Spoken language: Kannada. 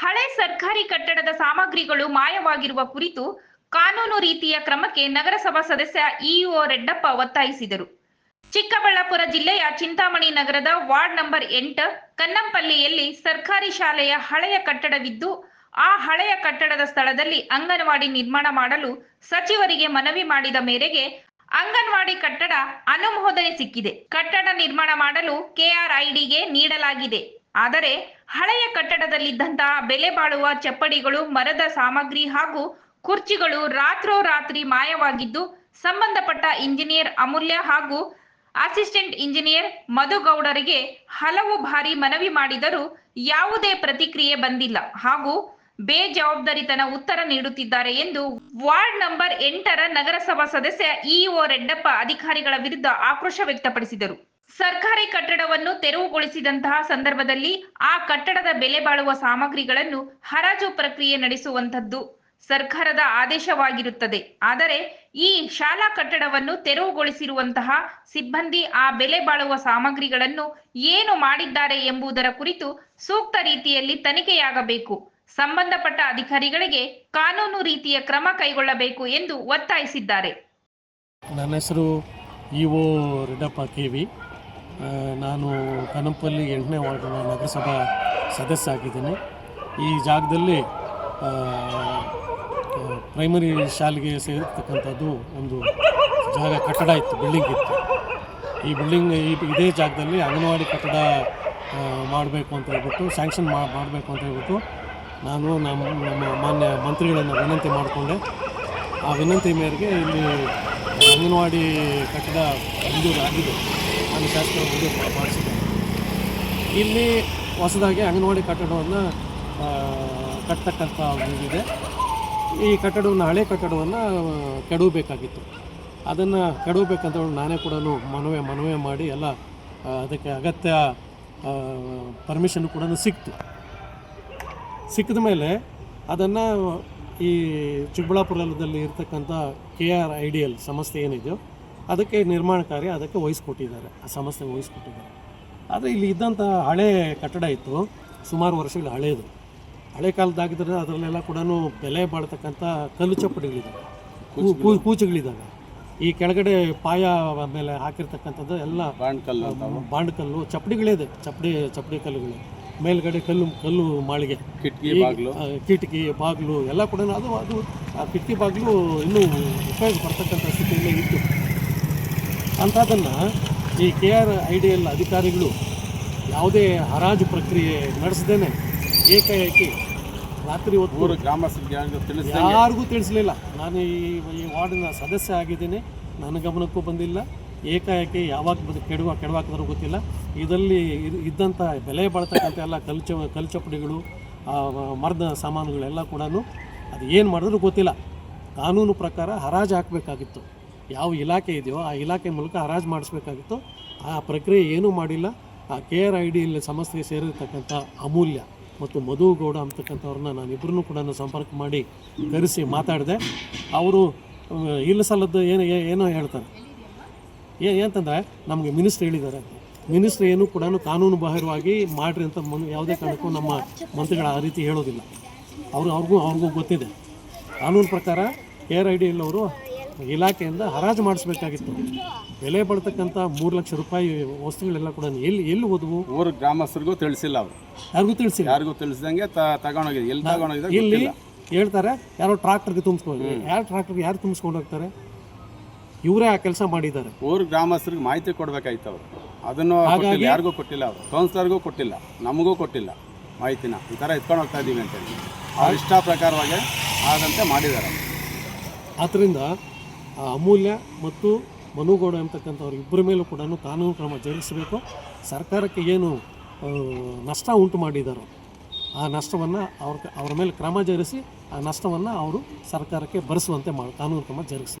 ಹಳೆ ಸರ್ಕಾರಿ ಕಟ್ಟಡದ ಸಾಮಗ್ರಿಗಳು ಮಾಯವಾಗಿರುವ ಕುರಿತು ಕಾನೂನು ರೀತಿಯ ಕ್ರಮಕ್ಕೆ ನಗರಸಭಾ ಸದಸ್ಯ ಇಒ ರೆಡ್ಡಪ್ಪ ಒತ್ತಾಯಿಸಿದರು. ಚಿಕ್ಕಬಳ್ಳಾಪುರ ಜಿಲ್ಲೆಯ ಚಿಂತಾಮಣಿ ನಗರದ ವಾರ್ಡ್ ನಂಬರ್ ಎಂಟು ಕನ್ನಂಪಲ್ಲಿಯಲ್ಲಿ ಸರ್ಕಾರಿ ಶಾಲೆಯ ಹಳೆಯ ಕಟ್ಟಡವಿದ್ದು, ಆ ಹಳೆಯ ಕಟ್ಟಡದ ಸ್ಥಳದಲ್ಲಿ ಅಂಗನವಾಡಿ ನಿರ್ಮಾಣ ಮಾಡಲು ಸಚಿವರಿಗೆ ಮನವಿ ಮಾಡಿದ ಮೇರೆಗೆ ಅಂಗನವಾಡಿ ಕಟ್ಟಡ ಅನುಮೋದನೆ ಸಿಕ್ಕಿದೆ. ಕಟ್ಟಡ ನಿರ್ಮಾಣ ಮಾಡಲು ಕೆಆರ್ಐಡಿಗೆ ನೀಡಲಾಗಿದೆ. ಆದರೆ ಹಳೆಯ ಕಟ್ಟಡದಲ್ಲಿದ್ದಂತಹ ಬೆಲೆ ಬಾಳುವ ಚಪ್ಪಡಿಗಳು, ಮರದ ಸಾಮಗ್ರಿ ಹಾಗೂ ಕುರ್ಚಿಗಳು ರಾತ್ರೋರಾತ್ರಿ ಮಾಯವಾಗಿದ್ದು, ಸಂಬಂಧಪಟ್ಟ ಇಂಜಿನಿಯರ್ ಅಮೂಲ್ಯ ಹಾಗೂ ಅಸಿಸ್ಟೆಂಟ್ ಇಂಜಿನಿಯರ್ ಮಧುಗೌಡರಿಗೆ ಹಲವು ಬಾರಿ ಮನವಿ ಮಾಡಿದರೂ ಯಾವುದೇ ಪ್ರತಿಕ್ರಿಯೆ ಬಂದಿಲ್ಲ ಹಾಗೂ ಬೇಜವಾಬ್ದಾರಿತನ ಉತ್ತರ ನೀಡುತ್ತಿದ್ದಾರೆ ಎಂದು ವಾರ್ಡ್ ನಂಬರ್ ಎಂಟರ ನಗರಸಭಾ ಸದಸ್ಯ ಇಒ ರೆಡ್ಡಪ್ಪ ಅಧಿಕಾರಿಗಳ ವಿರುದ್ಧ ಆಕ್ರೋಶ ವ್ಯಕ್ತಪಡಿಸಿದರು. ಸರ್ಕಾರಿ ಕಟ್ಟಡವನ್ನು ತೆರವುಗೊಳಿಸಿದಂತಹ ಸಂದರ್ಭದಲ್ಲಿ ಆ ಕಟ್ಟಡದ ಬೆಲೆ ಬಾಳುವ ಸಾಮಗ್ರಿಗಳನ್ನು ಹರಾಜು ಪ್ರಕ್ರಿಯೆ ನಡೆಸುವಂತದ್ದು ಸರ್ಕಾರದ ಆದೇಶವಾಗಿರುತ್ತದೆ. ಆದರೆ ಈ ಶಾಲಾ ಕಟ್ಟಡವನ್ನು ತೆರವುಗೊಳಿಸಿರುವಂತಹ ಸಿಬ್ಬಂದಿ ಆ ಬೆಲೆ ಬಾಳುವ ಸಾಮಗ್ರಿಗಳನ್ನು ಏನು ಮಾಡಿದ್ದಾರೆ ಎಂಬುದರ ಕುರಿತು ಸೂಕ್ತ ರೀತಿಯಲ್ಲಿ ತನಿಖೆಯಾಗಬೇಕು. ಸಂಬಂಧಪಟ್ಟ ಅಧಿಕಾರಿಗಳಿಗೆ ಕಾನೂನು ರೀತಿಯ ಕ್ರಮ ಕೈಗೊಳ್ಳಬೇಕು ಎಂದು ಒತ್ತಾಯಿಸಿದ್ದಾರೆ. ನನ್ನ ಹೆಸರು E O Reddappa K V. ನಾನು ಕನಂಪಲ್ಲಿ ಎಂಟನೇ ವಾರ್ಡ್ನ ನಗರಸಭಾ ಸದಸ್ಯ ಆಗಿದ್ದೀನಿ. ಈ ಜಾಗದಲ್ಲಿ ಪ್ರೈಮರಿ ಶಾಲೆಗೆ ಸೇರಿರ್ತಕ್ಕಂಥದ್ದು ಒಂದು ಜಾಗ ಕಟ್ಟಡ ಇತ್ತು ಬಿಲ್ಡಿಂಗ್ ಇತ್ತು. ಈ ಬಿಲ್ಡಿಂಗ್ ಈ ಇದೇ ಜಾಗದಲ್ಲಿ ಅಂಗನವಾಡಿ ಕಟ್ಟಡ ಮಾಡಬೇಕು ಅಂತ ಹೇಳ್ಬಿಟ್ಟು ಸ್ಯಾಂಕ್ಷನ್ ಮಾಡಬೇಕು ಅಂತ ಹೇಳ್ಬಿಟ್ಟು ನಾನು ನಮ್ಮ ನಮ್ಮ ಮಾನ್ಯ ಮಂತ್ರಿಗಳನ್ನು ವಿನಂತಿ ಮಾಡಿಕೊಂಡೆ. ಆ ವಿನಂತಿ ಮೇರೆಗೆ ಇಲ್ಲಿ ಅಂಗನವಾಡಿ ಕಟ್ಟಡ ಮಂಜೂರು ಆಗಿದೆ ನಾನು ಶಾಸಕರ ಮುಂದೆ ಮಾಡಿಸಿದೆ ಇಲ್ಲಿ ಹೊಸದಾಗಿ ಅಂಗನವಾಡಿ ಕಟ್ಟಡವನ್ನು ಕಟ್ತಕ್ಕಂಥ ಇದೆ. ಈ ಕಟ್ಟಡವನ್ನು, ಹಳೆ ಕಟ್ಟಡವನ್ನು ಕೆಡವಬೇಕಾಗಿತ್ತು. ಅದನ್ನು ಕೆಡವಬೇಕಂತ ನಾನೇ ಕೂಡ ಮನವಿ ಮನವಿ ಮಾಡಿ ಎಲ್ಲ ಅದಕ್ಕೆ ಅಗತ್ಯ ಪರ್ಮಿಷನ್ ಕೂಡ ಸಿಕ್ತು. ಸಿಕ್ಕಿದ ಮೇಲೆ ಅದನ್ನು ಈ ಚಿಕ್ಕಬಳ್ಳಾಪುರದಲ್ಲಿ ಇರ್ತಕ್ಕಂಥ K R I D L ಸಂಸ್ಥೆ ಏನಿದೆಯೋ ಅದಕ್ಕೆ ನಿರ್ಮಾಣ ಕಾರ್ಯ ಅದಕ್ಕೆ ವಹಿಸ್ಕೊಟ್ಟಿದ್ದಾರೆ ಆ ಸಂಸ್ಥೆಗೆ ವಹಿಸ್ಕೊಟ್ಟಿದ್ದಾರೆ ಆದರೆ ಇಲ್ಲಿ ಇದ್ದಂಥ ಹಳೆ ಕಟ್ಟಡ ಇತ್ತು ಸುಮಾರು ವರ್ಷಗಳ ಹಳೆಯದು ಹಳೆ ಕಾಲದಾಗಿದ್ರೆ ಅದರಲ್ಲೆಲ್ಲ ಕೂಡ ಬೆಲೆ ಬಾಳ್ತಕ್ಕಂಥ ಕಲ್ಲು ಚಪ್ಪಡಿಗಳಿದ್ದಾವೆ ಕೂ- ಕೂಚುಗಳಿದ್ದಾವೆ ಈ ಕೆಳಗಡೆ ಪಾಯ ಮೇಲೆ ಹಾಕಿರ್ತಕ್ಕಂಥದ್ದು ಎಲ್ಲ ಬಾಣ್ಕಲ್ಲು ಅಂತಾವು ಚಪ್ಪಡಿಗಳೇ ಇದೆ. ಚಪ್ಪಡಿ ಚಪ್ಪಡಿ ಕಲ್ಲುಗಳು. ಮೇಲ್ಗಡೆ ಕಲ್ಲು ಕಲ್ಲು ಮಾಳಿಗೆ. ಕಿಟಕಿ ಬಾಗಿಲು. ಬಾಗ್ಲು ಕಿಟಕಿ ಬಾಗಿಲು ಎಲ್ಲ ಕೂಡ ಅದು ಅದು ಆ ಕಿಟಕಿ ಬಾಗಿಲು ಇನ್ನೂ ಉಪಯೋಗ ಬರ್ತಕ್ಕಂಥ ಸ್ಥಿತಿಯಲ್ಲಿ ಇತ್ತು. ಅಂಥದ್ದನ್ನು ಈ K R I D L ಅಧಿಕಾರಿಗಳು ಯಾವುದೇ ಹರಾಜು ಪ್ರಕ್ರಿಯೆ ನಡೆಸದೇನೆ ಏಕಾಏಕಿ ರಾತ್ರಿ ಹೊತ್ತು ಗ್ರಾಮಸ್ಥರಿಗೆ ಯಾರಿಗೂ ತಿಳಿಸಲಿಲ್ಲ ಯಾರಿಗೂ ತಿಳಿಸ್ಲಿಲ್ಲ. ನಾನು ಈ ಈ ವಾರ್ಡಿನ ಸದಸ್ಯ ಆಗಿದ್ದೀನಿ. ನನ್ನ ಗಮನಕ್ಕೂ ಬಂದಿಲ್ಲ. ಏಕಾಏಕಿ ಯಾವಾಗ ಬಂದು ಕೆಡುವ ಕೆಡವಾಕಿದ್ರೂ ಗೊತ್ತಿಲ್ಲ. ಇದರಲ್ಲಿ ಇದ್- ಇದ್ದಂಥ ಬೆಲೆ ಬಾಳ್ತಕ್ಕಂಥ ಎಲ್ಲ ಕಲ್ಚ ಕಲ್ಚಪಡಿಗಳು ಮರದ ಸಾಮಾನುಗಳೆಲ್ಲ ಕೂಡ ಅದು ಏನು ಮಾಡಿದ್ರು ಗೊತ್ತಿಲ್ಲ. ಕಾನೂನು ಪ್ರಕಾರ ಹರಾಜು ಹಾಕಬೇಕಾಗಿತ್ತು. ಯಾವ ಇಲಾಖೆ ಇದೆಯೋ ಆ ಇಲಾಖೆ ಮೂಲಕ ಹರಾಜು ಮಾಡಿಸ್ಬೇಕಾಗಿತ್ತು. ಆ ಪ್ರಕ್ರಿಯೆ ಏನೂ ಮಾಡಿಲ್ಲ. ಆ ಕೆ ಆರ್ ಐ ಡಿ ಇಲ್ಲಿ ಸಂಸ್ಥೆಗೆ ಸೇರಿರ್ತಕ್ಕಂಥ ಅಮೂಲ್ಯ ಮತ್ತು ಮಧುಗೌಡ ಅಂತಕ್ಕಂಥವ್ರನ್ನ ಇಬ್ಬರೂ ಕೂಡ ಸಂಪರ್ಕ ಮಾಡಿ ಕರೆಸಿ ಮಾತಾಡಿದೆ. ಅವರು ಇಲ್ಲ ಸಲ್ಲದ್ದು ಏನು ಏನೋ ಹೇಳ್ತಾರೆ. ಏ, ಏನಂತಂದರೆ ನಮಗೆ ಮಿನಿಸ್ಟ್ರ್ ಹೇಳಿದ್ದಾರೆ ಮಿನಿಸ್ಟ್ರ್ ಏನು ಕೂಡ ಕಾನೂನು ಬಾಹಿರವಾಗಿ ಮಾಡಿರಿ ಅಂತ ಮನ್, ಯಾವುದೇ ಕಾರಣಕ್ಕೂ ನಮ್ಮ ಮಂತ್ರಿಗಳು ಆ ರೀತಿ ಹೇಳೋದಿಲ್ಲ. ಅವರು, ಅವ್ರಿಗೂ ಅವ್ರಿಗೂ ಗೊತ್ತಿದೆ. ಕಾನೂನು ಪ್ರಕಾರ ಕೆ ಆರ್ ಐ ಡಿ ಅವರು ಇಲಾಖೆಯಿಂದ ಹರಾಜು ಮಾಡಿಸ್ಬೇಕಾಗಿತ್ತು. ಬೆಲೆ ಬರ್ತಕ್ಕಂಥ ಮೂರು ಲಕ್ಷ ರೂಪಾಯಿ ವಸ್ತುಗಳೆಲ್ಲ ಕೂಡ ಎಲ್ಲಿ ಎಲ್ಲಿ ಹೋದವು? ಊರು ಗ್ರಾಮಸ್ಥರಿಗೂ ತಿಳಿಸಿಲ್ಲ ಅವರು. ಯಾರಿಗೂ ತಿಳಿಸಿಲ್ಲ? ಯಾರಿಗೂ ತಿಳಿಸ್ದಂಗೆ ತಗೊಂಡೋಗಿದೆ ಎಲ್ಲಿ ತಗೊಂಡೋಗಿದೆ ಇಲ್ಲಿ ಹೇಳ್ತಾರೆ ಯಾರೋ ಟ್ರಾಕ್ಟರ್ಗೆ ತುಂಬಿಸ್ಕೊಂಡು ಯಾರು ಟ್ರಾಕ್ಟರ್ಗೆ ಯಾರು ತುಂಬಿಸ್ಕೊಂಡು ಹೋಗ್ತಾರೆ? ಇವರೇ ಆ ಕೆಲಸ ಮಾಡಿದ್ದಾರೆ. ಊರು ಗ್ರಾಮಸ್ಥರಿಗೆ ಮಾಹಿತಿ ಕೊಡಬೇಕಾಯ್ತು ಅವರು. ಅದನ್ನು ಯಾರಿಗೂ ಕೊಟ್ಟಿಲ್ಲ ಅವರು. ಕೌನ್ಸಿಲರ್ಗೂ ಕೊಟ್ಟಿಲ್ಲ. ನಮಗೂ ಕೊಟ್ಟಿಲ್ಲ ಮಾಹಿತಿನ. ಈ ಥರ ಎತ್ಕೊಂಡು ಹೋಗ್ತಾ ಇದ್ದೀವಿ ಅಂತೇಳಿ. ಅವ್ರ ಇಷ್ಟ ಪ್ರಕಾರವಾಗಿ ಆದಂತೆ ಮಾಡಿದ್ದಾರೆ ಆದ್ದರಿಂದ ಅಮೂಲ್ಯ ಮತ್ತು ಮನುಗೌಡ ಅಂತಕ್ಕಂಥವ್ರು ಇಬ್ಬರ ಮೇಲೂ ಕೂಡ ಕಾನೂನು ಕ್ರಮ ಜರುಗಿಸಬೇಕು. ಸರ್ಕಾರಕ್ಕೆ ಏನು ನಷ್ಟ ಉಂಟು ಮಾಡಿದ್ದಾರೋ ಆ ನಷ್ಟವನ್ನು ಅವ್ರ ಅವ್ರ ಮೇಲೆ ಕ್ರಮ ಜರುಗಿಸಿ ಆ ನಷ್ಟವನ್ನು ಅವರು ಸರ್ಕಾರಕ್ಕೆ ಭರಿಸುವಂತೆ ಮಾಡಿ, ಕಾನೂನು ಕ್ರಮ ಜರುಗಿಸಬೇಕು.